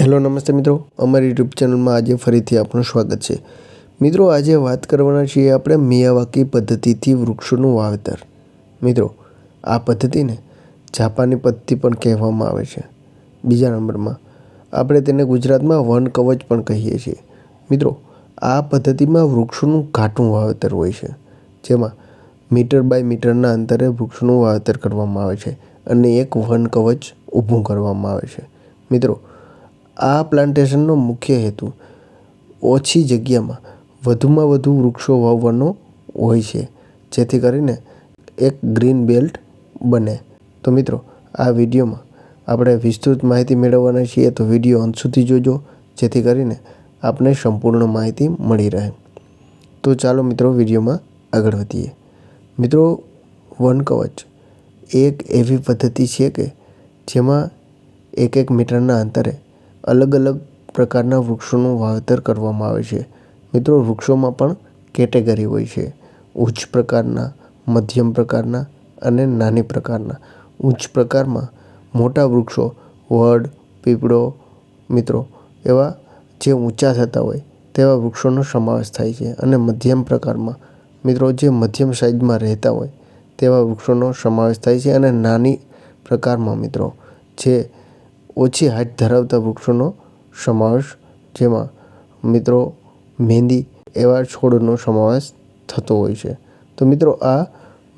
Hello, નમસ્તે મિત્રો. અમારી યુટ્યુબ ચેનલમાં આજે ફરીથી આપનું સ્વાગત છે. મિત્રો, આજે વાત કરવાના છીએ આપણે મિયાવાકી પદ્ધતિથી વૃક્ષોનું વાવેતર. મિત્રો, આ પદ્ધતિને જાપાની પદ્ધતિ પણ કહેવામાં આવે છે. બીજા નંબરમાં, આપણે તેને ગુજરાતમાં વન કવચ પણ કહીએ છીએ. મિત્રો, આ પદ્ધતિમાં વૃક્ષોનું ઘાટું વાવેતર હોય છે, જેમાં મીટર બાય મીટરના અંતરે વૃક્ષોનું વાવેતર કરવામાં આવે છે અને એક વન કવચ ઊભું કરવામાં આવે છે. મિત્રો આ પ્લાન્ટેશનનો મુખ્ય હેતુ ઓછી જગ્યામાં વધુમાં વધુ વૃક્ષો વાવવાનો હોય છે, જેથી કરીને એક ગ્રીન બેલ્ટ બને. તો મિત્રો, આ વિડીયોમાં આપણે વિસ્તૃત માહિતી મેળવવાના છીએ, તો વીડિયો અંત સુધી જોજો, જેથી કરીને આપને સંપૂર્ણ માહિતી મળી રહે. તો ચાલો મિત્રો, વિડીયોમાં આગળ વધીએ. મિત્રો, વન કવચ એક એવી પદ્ધતિ છે કે જેમાં એક એક મીટરના અંતરે અલગ અલગ પ્રકારના વૃક્ષોનું વાવેતર કરવામાં આવે છે. મિત્રો, વૃક્ષોમાં પણ કેટેગરી હોય છે. ઉચ્ચ પ્રકારના, મધ્યમ પ્રકારના અને નાની પ્રકારના. ઉચ્ચ પ્રકારમાં મોટા વૃક્ષો, વડ, પીપળો, મિત્રો, એવા જે ઊંચા થતા હોય, તેવા વૃક્ષોનો સમાવેશ થાય છે. અને મધ્યમ પ્રકારમાં, મિત્રો, જે મધ્યમ સાઇઝમાં રહેતા હોય, તેવા વૃક્ષોનો સમાવેશ થાય છે. અને નાની પ્રકારમાં, મિત્રો, જે ઓછી હાઈટ ધરાવતા વૃક્ષોનો સમાવેશ, જેમાં મિત્રો મહેંદી એવા છોડનો સમાવેશ થતો હોય છે. તો મિત્રો, આ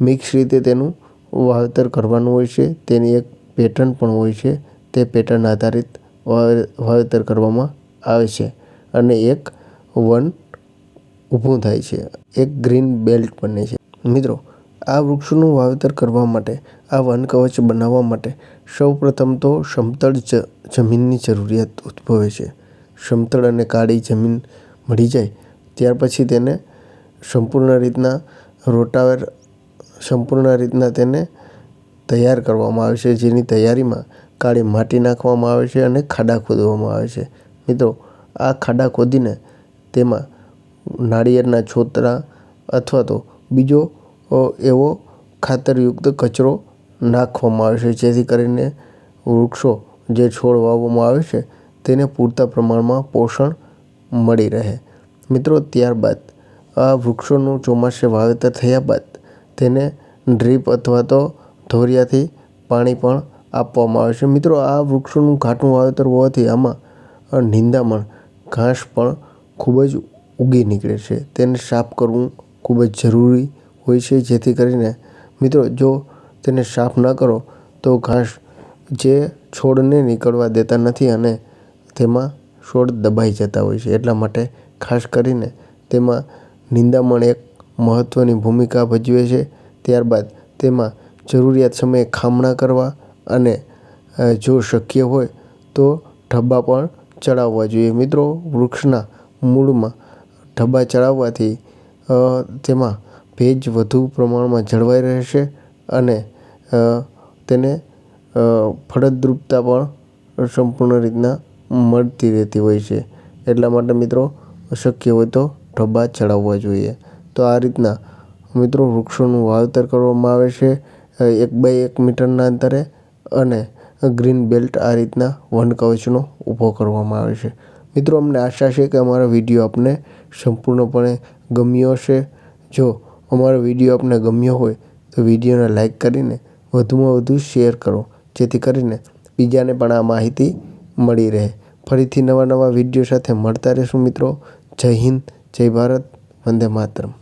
મિક્સ રીતે તેનું વાવેતર કરવાનું હોય છે. તેની એક પેટર્ન પણ હોય છે. તે પેટર્ન આધારિત વાવેતર કરવામાં આવે છે અને એક વન ઊભું થાય છે. એક ગ્રીન બેલ્ટ બને છે. મિત્રો આ વૃક્ષોનું વાવેતર કરવા માટે, આ વન કવચ બનાવવા માટે સૌપ્રથમ તો સમતળ જમીનની જરૂરિયાત ઉદ્ભવે છે. સમતળ અને કાળી જમીન મળી જાય, ત્યાર પછી તેને સંપૂર્ણ રીતના રોટાવેર સંપૂર્ણ રીતના તેને તૈયાર કરવામાં આવે છે. જેની તૈયારીમાં કાળી માટી નાખવામાં આવે છે અને ખાડા ખોદવામાં આવે છે. મિત્રો, આ ખાડા ખોદીને તેમાં નાળિયેરના છોતરા અથવા તો બીજો એવો ખાતરયુક્ત કચરો નાખવામાં આવે છે. જેથી કરીને વૃક્ષો જે છોડ વાવવામાં આવે છે, તેને પૂરતા પ્રમાણમાં પોષણ મળી રહે. મિત્રો, ત્યારબાદ આ વૃક્ષોનું ચોમાસે વાવેતર થયા બાદ તેને ડ્રીપ અથવા તો ધોરિયાથી પાણી પણ આપવામાં આવે છે. મિત્રો, આ વૃક્ષોનું ઘાટનું વાવેતર હોવાથી આમાં નિંદામણ, ઘાસ પણ ખૂબ જ ઉગી નીકળે છે. તેને સાફ કરવું ખૂબ જ જરૂરી હોય છે, જેથી કરીને મિત્રો જો તેને સાફ ન કરો, તો ઘાસ જે છોડને નીકળવા દેતા નથી અને તેમાં છોડ દબાઈ જતા હોય છે. એટલા માટે ખાસ કરીને તેમાં નિંદામણ એક મહત્ત્વની ભૂમિકા ભજવે છે. ત્યારબાદ તેમાં જરૂરિયાત સમયે ખામણા કરવા અને જો શક્ય હોય, તો ઢબ્બા પણ ચડાવવા જોઈએ. મિત્રો, વૃક્ષના મૂળમાં ઢબ્બા ચડાવવાથી તેમાં ભેજ વધુ પ્રમાણમાં જળવાઈ રહેશે અને તેને ફળદ્રુપતા પણ સંપૂર્ણ રીતના મળતી રહેતી હોય છે. એટલા માટે મિત્રો શક્ય હોય તો ઢબ્બા ચડાવવા જોઈએ. તો આ રીતના મિત્રો વૃક્ષોનું વાવેતર કરવામાં આવે છે એક બાય એક મીટરના અંતરે અને ગ્રીન બેલ્ટ આ રીતના વન કવચનો ઊભો કરવામાં આવે છે. મિત્રો, અમને આશા છે કે અમારો વીડિયો આપને સંપૂર્ણપણે ગમ્યો હશે. જો અમારો વીડિયો આપને ગમ્યો હોય તો વિડીયોને લાઇક કરીને વધુમાં વધુ શેર કરો, જેથી કરીને બીજાને પણ આ માહિતી મળી રહે. ફરીથી નવા નવા વીડિયો સાથે મળતા રહેશું મિત્રો. જય હિન્દ, જય ભારત, વંદે માતરમ.